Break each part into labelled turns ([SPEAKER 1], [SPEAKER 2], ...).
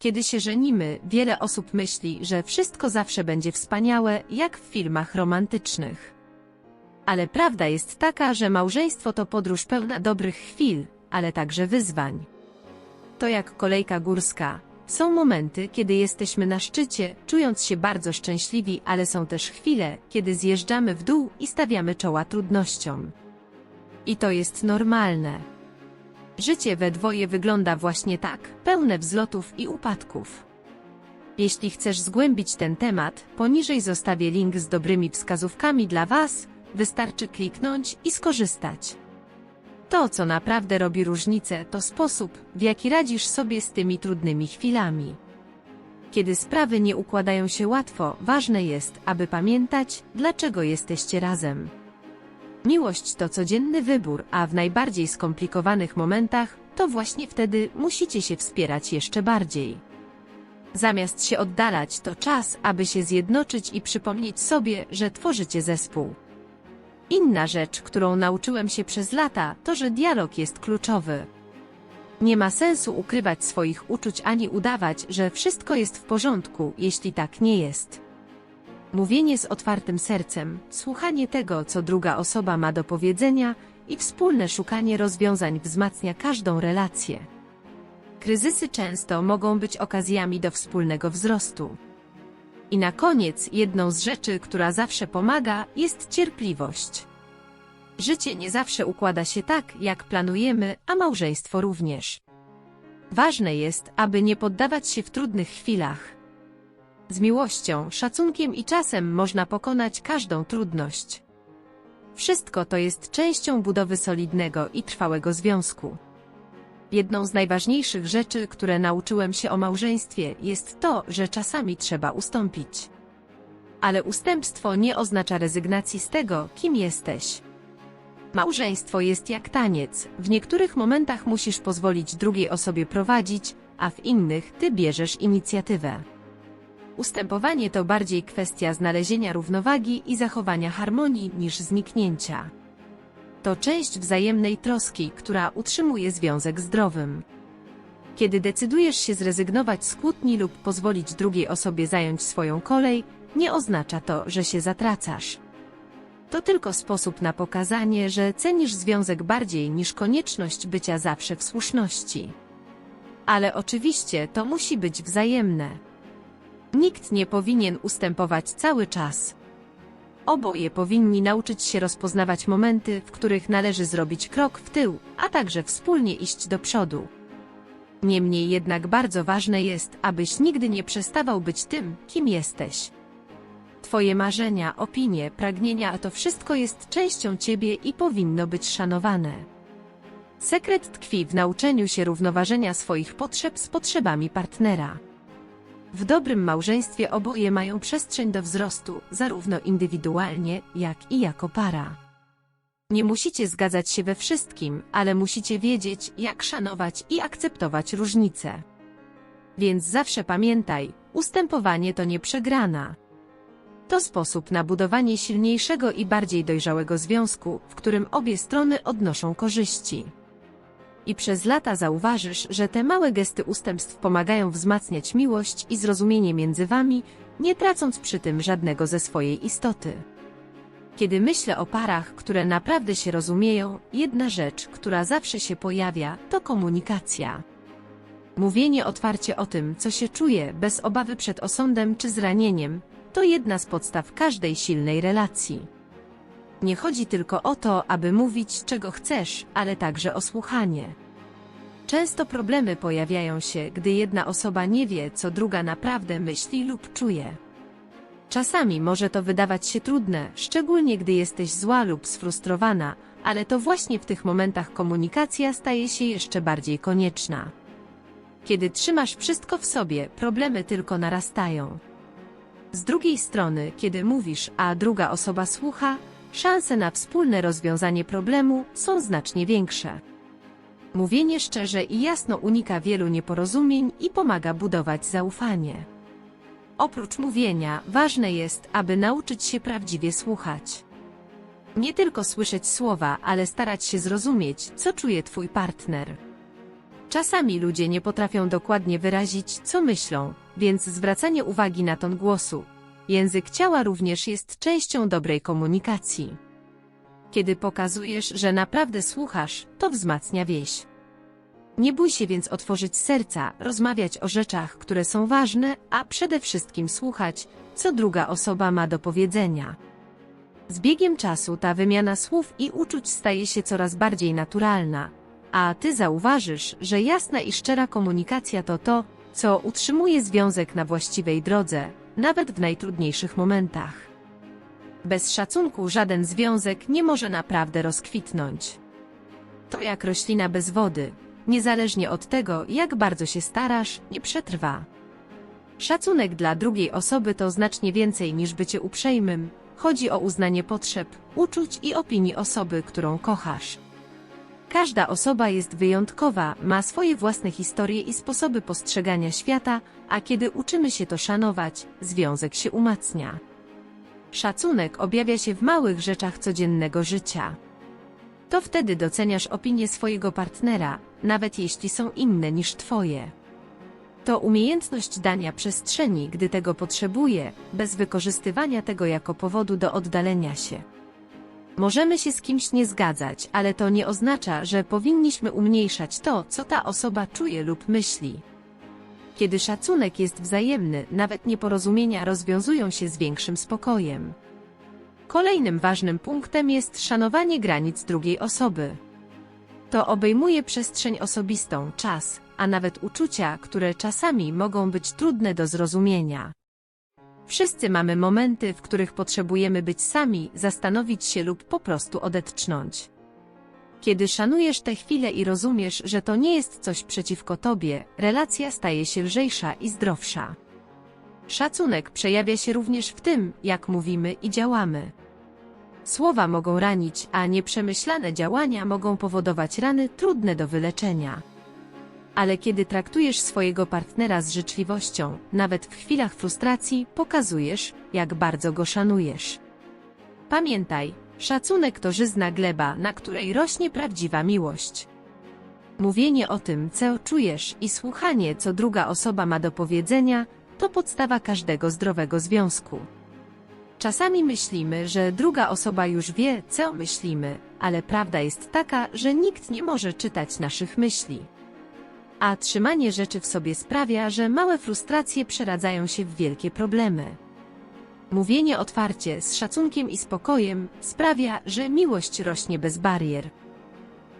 [SPEAKER 1] Kiedy się żenimy, wiele osób myśli, że wszystko zawsze będzie wspaniałe, jak w filmach romantycznych. Ale prawda jest taka, że małżeństwo to podróż pełna dobrych chwil, ale także wyzwań. To jak kolejka górska. Są momenty, kiedy jesteśmy na szczycie, czując się bardzo szczęśliwi, ale są też chwile, kiedy zjeżdżamy w dół i stawiamy czoła trudnościom. I to jest normalne. Życie we dwoje wygląda właśnie tak, pełne wzlotów i upadków. Jeśli chcesz zgłębić ten temat, poniżej zostawię link z dobrymi wskazówkami dla Was, wystarczy kliknąć i skorzystać. To, co naprawdę robi różnicę, to sposób, w jaki radzisz sobie z tymi trudnymi chwilami. Kiedy sprawy nie układają się łatwo, ważne jest, aby pamiętać, dlaczego jesteście razem. Miłość to codzienny wybór, a w najbardziej skomplikowanych momentach, to właśnie wtedy musicie się wspierać jeszcze bardziej. Zamiast się oddalać, to czas, aby się zjednoczyć i przypomnieć sobie, że tworzycie zespół. Inna rzecz, którą nauczyłem się przez lata, to że dialog jest kluczowy. Nie ma sensu ukrywać swoich uczuć ani udawać, że wszystko jest w porządku, jeśli tak nie jest. Mówienie z otwartym sercem, słuchanie tego, co druga osoba ma do powiedzenia i wspólne szukanie rozwiązań wzmacnia każdą relację. Kryzysy często mogą być okazjami do wspólnego wzrostu. I na koniec, jedną z rzeczy, która zawsze pomaga, jest cierpliwość. Życie nie zawsze układa się tak, jak planujemy, a małżeństwo również. Ważne jest, aby nie poddawać się w trudnych chwilach. Z miłością, szacunkiem i czasem można pokonać każdą trudność. Wszystko to jest częścią budowy solidnego i trwałego związku. Jedną z najważniejszych rzeczy, które nauczyłem się o małżeństwie, jest to, że czasami trzeba ustąpić. Ale ustępstwo nie oznacza rezygnacji z tego, kim jesteś. Małżeństwo jest jak taniec. W niektórych momentach musisz pozwolić drugiej osobie prowadzić, a w innych ty bierzesz inicjatywę. Ustępowanie to bardziej kwestia znalezienia równowagi i zachowania harmonii niż zniknięcia. To część wzajemnej troski, która utrzymuje związek zdrowym. Kiedy decydujesz się zrezygnować z kłótni lub pozwolić drugiej osobie zająć swoją kolej, nie oznacza to, że się zatracasz. To tylko sposób na pokazanie, że cenisz związek bardziej niż konieczność bycia zawsze w słuszności. Ale oczywiście to musi być wzajemne. Nikt nie powinien ustępować cały czas. Oboje powinni nauczyć się rozpoznawać momenty, w których należy zrobić krok w tył, a także wspólnie iść do przodu. Niemniej jednak bardzo ważne jest, abyś nigdy nie przestawał być tym, kim jesteś. Twoje marzenia, opinie, pragnienia, a to wszystko jest częścią ciebie i powinno być szanowane. Sekret tkwi w nauczeniu się równoważenia swoich potrzeb z potrzebami partnera. W dobrym małżeństwie oboje mają przestrzeń do wzrostu, zarówno indywidualnie, jak i jako para. Nie musicie zgadzać się we wszystkim, ale musicie wiedzieć, jak szanować i akceptować różnice. Więc zawsze pamiętaj, ustępowanie to nie przegrana. To sposób na budowanie silniejszego i bardziej dojrzałego związku, w którym obie strony odnoszą korzyści. I przez lata zauważysz, że te małe gesty ustępstw pomagają wzmacniać miłość i zrozumienie między wami, nie tracąc przy tym żadnego ze swojej istoty. Kiedy myślę o parach, które naprawdę się rozumieją, jedna rzecz, która zawsze się pojawia, to komunikacja. Mówienie otwarcie o tym, co się czuje, bez obawy przed osądem czy zranieniem, to jedna z podstaw każdej silnej relacji. Nie chodzi tylko o to, aby mówić, czego chcesz, ale także o słuchanie. Często problemy pojawiają się, gdy jedna osoba nie wie, co druga naprawdę myśli lub czuje. Czasami może to wydawać się trudne, szczególnie gdy jesteś zła lub sfrustrowana, ale to właśnie w tych momentach komunikacja staje się jeszcze bardziej konieczna. Kiedy trzymasz wszystko w sobie, problemy tylko narastają. Z drugiej strony, kiedy mówisz, a druga osoba słucha, szanse na wspólne rozwiązanie problemu są znacznie większe. Mówienie szczerze i jasno unika wielu nieporozumień i pomaga budować zaufanie. Oprócz mówienia, ważne jest, aby nauczyć się prawdziwie słuchać. Nie tylko słyszeć słowa, ale starać się zrozumieć, co czuje Twój partner. Czasami ludzie nie potrafią dokładnie wyrazić, co myślą, więc zwracanie uwagi na ton głosu. Język ciała również jest częścią dobrej komunikacji. Kiedy pokazujesz, że naprawdę słuchasz, to wzmacnia wieś. Nie bój się więc otworzyć serca, rozmawiać o rzeczach, które są ważne, a przede wszystkim słuchać, co druga osoba ma do powiedzenia. Z biegiem czasu ta wymiana słów i uczuć staje się coraz bardziej naturalna, a ty zauważysz, że jasna i szczera komunikacja to to, co utrzymuje związek na właściwej drodze, nawet w najtrudniejszych momentach. Bez szacunku żaden związek nie może naprawdę rozkwitnąć. To jak roślina bez wody, niezależnie od tego, jak bardzo się starasz, nie przetrwa. Szacunek dla drugiej osoby to znacznie więcej niż bycie uprzejmym. Chodzi o uznanie potrzeb, uczuć i opinii osoby, którą kochasz. Każda osoba jest wyjątkowa, ma swoje własne historie i sposoby postrzegania świata, a kiedy uczymy się to szanować, związek się umacnia. Szacunek objawia się w małych rzeczach codziennego życia. To wtedy doceniasz opinię swojego partnera, nawet jeśli są inne niż twoje. To umiejętność dania przestrzeni, gdy tego potrzebuje, bez wykorzystywania tego jako powodu do oddalenia się. Możemy się z kimś nie zgadzać, ale to nie oznacza, że powinniśmy umniejszać to, co ta osoba czuje lub myśli. Kiedy szacunek jest wzajemny, nawet nieporozumienia rozwiązują się z większym spokojem. Kolejnym ważnym punktem jest szanowanie granic drugiej osoby. To obejmuje przestrzeń osobistą, czas, a nawet uczucia, które czasami mogą być trudne do zrozumienia. Wszyscy mamy momenty, w których potrzebujemy być sami, zastanowić się lub po prostu odetchnąć. Kiedy szanujesz tę chwilę i rozumiesz, że to nie jest coś przeciwko tobie, relacja staje się lżejsza i zdrowsza. Szacunek przejawia się również w tym, jak mówimy i działamy. Słowa mogą ranić, a nieprzemyślane działania mogą powodować rany trudne do wyleczenia. Ale kiedy traktujesz swojego partnera z życzliwością, nawet w chwilach frustracji, pokazujesz, jak bardzo go szanujesz. Pamiętaj, szacunek to żyzna gleba, na której rośnie prawdziwa miłość. Mówienie o tym, co czujesz i słuchanie, co druga osoba ma do powiedzenia, to podstawa każdego zdrowego związku. Czasami myślimy, że druga osoba już wie, co myślimy, ale prawda jest taka, że nikt nie może czytać naszych myśli. A trzymanie rzeczy w sobie sprawia, że małe frustracje przeradzają się w wielkie problemy. Mówienie otwarcie, z szacunkiem i spokojem sprawia, że miłość rośnie bez barier.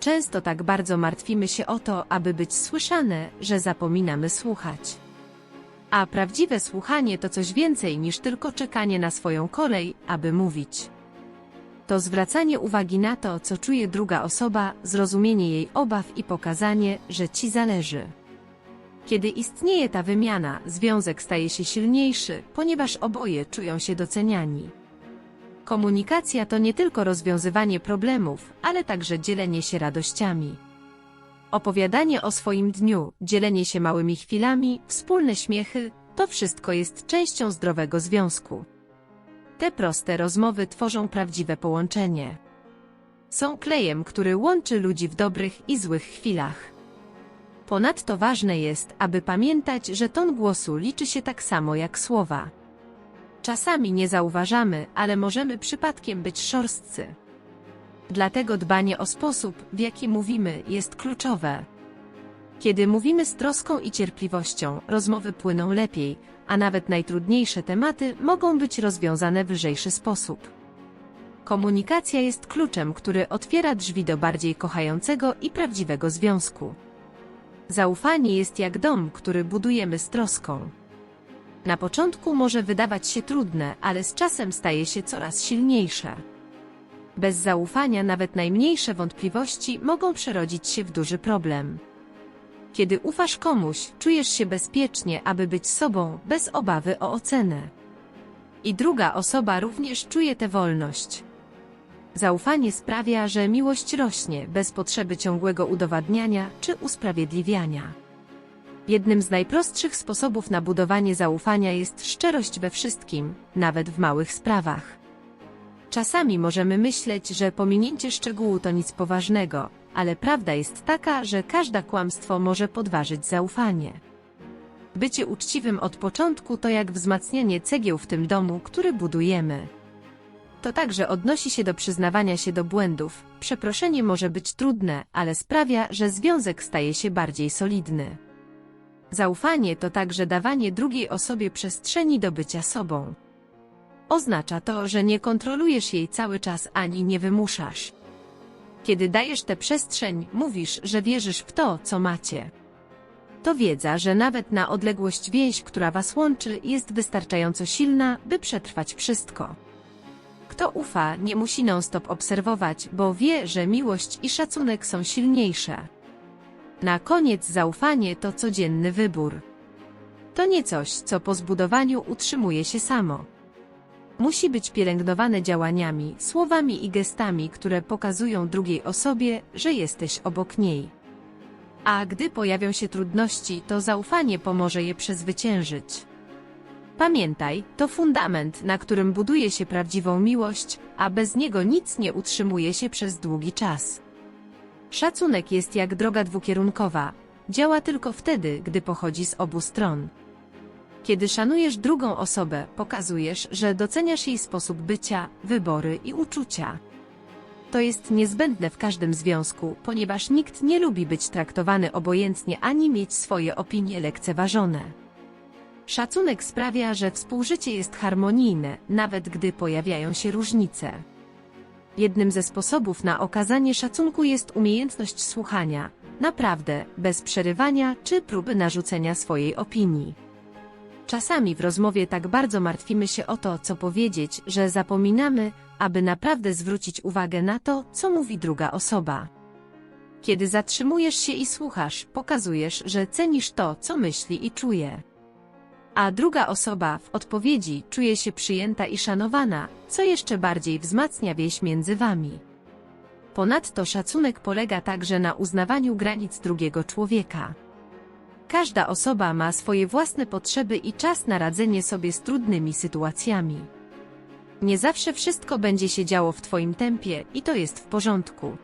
[SPEAKER 1] Często tak bardzo martwimy się o to, aby być słyszane, że zapominamy słuchać. A prawdziwe słuchanie to coś więcej niż tylko czekanie na swoją kolej, aby mówić. To zwracanie uwagi na to, co czuje druga osoba, zrozumienie jej obaw i pokazanie, że ci zależy. Kiedy istnieje ta wymiana, związek staje się silniejszy, ponieważ oboje czują się doceniani. Komunikacja to nie tylko rozwiązywanie problemów, ale także dzielenie się radościami. Opowiadanie o swoim dniu, dzielenie się małymi chwilami, wspólne śmiechy, to wszystko jest częścią zdrowego związku. Te proste rozmowy tworzą prawdziwe połączenie. Są klejem, który łączy ludzi w dobrych i złych chwilach. Ponadto ważne jest, aby pamiętać, że ton głosu liczy się tak samo jak słowa. Czasami nie zauważamy, ale możemy przypadkiem być szorstcy. Dlatego dbanie o sposób, w jaki mówimy, jest kluczowe. Kiedy mówimy z troską i cierpliwością, rozmowy płyną lepiej, a nawet najtrudniejsze tematy mogą być rozwiązane w lżejszy sposób. Komunikacja jest kluczem, który otwiera drzwi do bardziej kochającego i prawdziwego związku. Zaufanie jest jak dom, który budujemy z troską. Na początku może wydawać się trudne, ale z czasem staje się coraz silniejsze. Bez zaufania nawet najmniejsze wątpliwości mogą przerodzić się w duży problem. Kiedy ufasz komuś, czujesz się bezpiecznie, aby być sobą, bez obawy o ocenę. I druga osoba również czuje tę wolność. Zaufanie sprawia, że miłość rośnie bez potrzeby ciągłego udowadniania czy usprawiedliwiania. Jednym z najprostszych sposobów na budowanie zaufania jest szczerość we wszystkim, nawet w małych sprawach. Czasami możemy myśleć, że pominięcie szczegółu to nic poważnego, ale prawda jest taka, że każde kłamstwo może podważyć zaufanie. Bycie uczciwym od początku to jak wzmacnianie cegieł w tym domu, który budujemy. To także odnosi się do przyznawania się do błędów. Przeproszenie może być trudne, ale sprawia, że związek staje się bardziej solidny. Zaufanie to także dawanie drugiej osobie przestrzeni do bycia sobą. Oznacza to, że nie kontrolujesz jej cały czas ani nie wymuszasz. Kiedy dajesz tę przestrzeń, mówisz, że wierzysz w to, co macie. To wiedza, że nawet na odległość więź, która was łączy, jest wystarczająco silna, by przetrwać wszystko. Kto ufa, nie musi non-stop obserwować, bo wie, że miłość i szacunek są silniejsze. Na koniec zaufanie to codzienny wybór. To nie coś, co po zbudowaniu utrzymuje się samo. Musi być pielęgnowane działaniami, słowami i gestami, które pokazują drugiej osobie, że jesteś obok niej. A gdy pojawią się trudności, to zaufanie pomoże je przezwyciężyć. Pamiętaj, to fundament, na którym buduje się prawdziwą miłość, a bez niego nic nie utrzymuje się przez długi czas. Szacunek jest jak droga dwukierunkowa, działa tylko wtedy, gdy pochodzi z obu stron. Kiedy szanujesz drugą osobę, pokazujesz, że doceniasz jej sposób bycia, wybory i uczucia. To jest niezbędne w każdym związku, ponieważ nikt nie lubi być traktowany obojętnie ani mieć swoje opinie lekceważone. Szacunek sprawia, że współżycie jest harmonijne, nawet gdy pojawiają się różnice. Jednym ze sposobów na okazanie szacunku jest umiejętność słuchania, naprawdę, bez przerywania czy próby narzucenia swojej opinii. Czasami w rozmowie tak bardzo martwimy się o to, co powiedzieć, że zapominamy, aby naprawdę zwrócić uwagę na to, co mówi druga osoba. Kiedy zatrzymujesz się i słuchasz, pokazujesz, że cenisz to, co myśli i czuje. A druga osoba w odpowiedzi czuje się przyjęta i szanowana, co jeszcze bardziej wzmacnia więź między wami. Ponadto szacunek polega także na uznawaniu granic drugiego człowieka. Każda osoba ma swoje własne potrzeby i czas na radzenie sobie z trudnymi sytuacjami. Nie zawsze wszystko będzie się działo w Twoim tempie i to jest w porządku.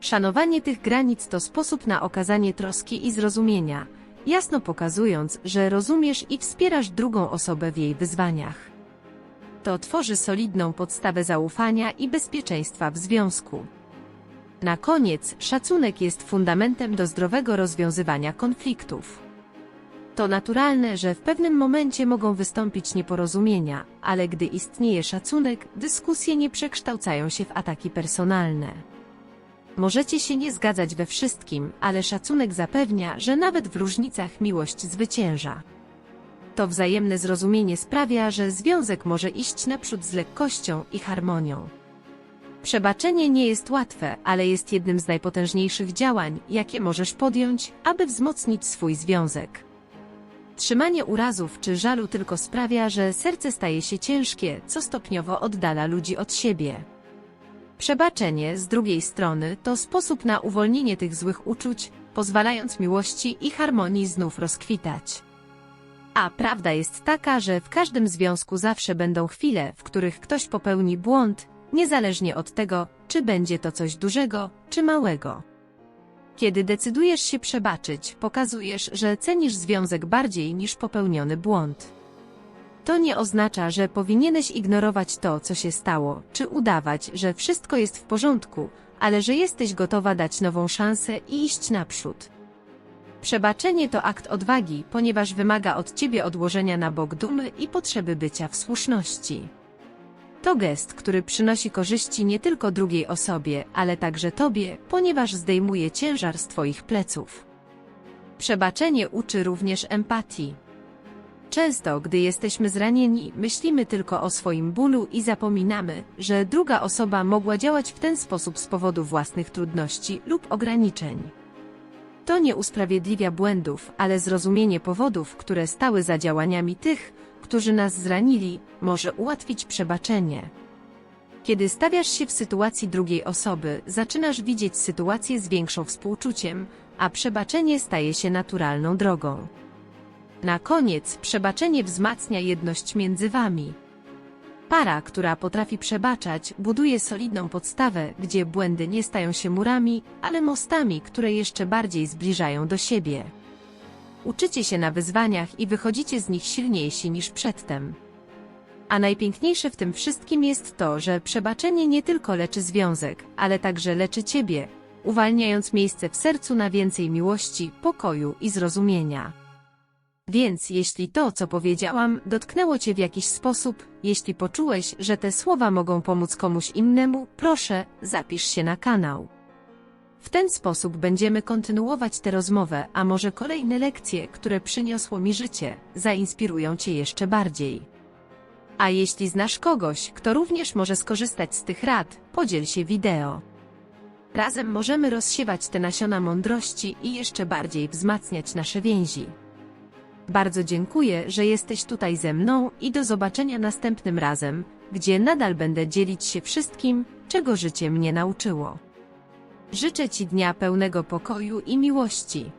[SPEAKER 1] Szanowanie tych granic to sposób na okazanie troski i zrozumienia, jasno pokazując, że rozumiesz i wspierasz drugą osobę w jej wyzwaniach. To tworzy solidną podstawę zaufania i bezpieczeństwa w związku. Na koniec, szacunek jest fundamentem do zdrowego rozwiązywania konfliktów. To naturalne, że w pewnym momencie mogą wystąpić nieporozumienia, ale gdy istnieje szacunek, dyskusje nie przekształcają się w ataki personalne. Możecie się nie zgadzać we wszystkim, ale szacunek zapewnia, że nawet w różnicach miłość zwycięża. To wzajemne zrozumienie sprawia, że związek może iść naprzód z lekkością i harmonią. Przebaczenie nie jest łatwe, ale jest jednym z najpotężniejszych działań, jakie możesz podjąć, aby wzmocnić swój związek. Trzymanie urazów czy żalu tylko sprawia, że serce staje się ciężkie, co stopniowo oddala ludzi od siebie. Przebaczenie, z drugiej strony, to sposób na uwolnienie tych złych uczuć, pozwalając miłości i harmonii znów rozkwitać. A prawda jest taka, że w każdym związku zawsze będą chwile, w których ktoś popełni błąd, niezależnie od tego, czy będzie to coś dużego, czy małego. Kiedy decydujesz się przebaczyć, pokazujesz, że cenisz związek bardziej niż popełniony błąd. To nie oznacza, że powinieneś ignorować to, co się stało, czy udawać, że wszystko jest w porządku, ale że jesteś gotowa dać nową szansę i iść naprzód. Przebaczenie to akt odwagi, ponieważ wymaga od ciebie odłożenia na bok dumy i potrzeby bycia w słuszności. To gest, który przynosi korzyści nie tylko drugiej osobie, ale także tobie, ponieważ zdejmuje ciężar z twoich pleców. Przebaczenie uczy również empatii. Często, gdy jesteśmy zranieni, myślimy tylko o swoim bólu i zapominamy, że druga osoba mogła działać w ten sposób z powodu własnych trudności lub ograniczeń. To nie usprawiedliwia błędów, ale zrozumienie powodów, które stały za działaniami tych, którzy nas zranili, może ułatwić przebaczenie. Kiedy stawiasz się w sytuacji drugiej osoby, zaczynasz widzieć sytuację z większą współczuciem, a przebaczenie staje się naturalną drogą. Na koniec, przebaczenie wzmacnia jedność między wami. Para, która potrafi przebaczać, buduje solidną podstawę, gdzie błędy nie stają się murami, ale mostami, które jeszcze bardziej zbliżają do siebie. Uczycie się na wyzwaniach i wychodzicie z nich silniejsi niż przedtem. A najpiękniejsze w tym wszystkim jest to, że przebaczenie nie tylko leczy związek, ale także leczy ciebie, uwalniając miejsce w sercu na więcej miłości, pokoju i zrozumienia. Więc jeśli to, co powiedziałam, dotknęło Cię w jakiś sposób, jeśli poczułeś, że te słowa mogą pomóc komuś innemu, proszę, zapisz się na kanał. W ten sposób będziemy kontynuować tę rozmowę, a może kolejne lekcje, które przyniosło mi życie, zainspirują Cię jeszcze bardziej. A jeśli znasz kogoś, kto również może skorzystać z tych rad, podziel się wideo. Razem możemy rozsiewać te nasiona mądrości i jeszcze bardziej wzmacniać nasze więzi. Bardzo dziękuję, że jesteś tutaj ze mną i do zobaczenia następnym razem, gdzie nadal będę dzielić się wszystkim, czego życie mnie nauczyło. Życzę Ci dnia pełnego pokoju i miłości.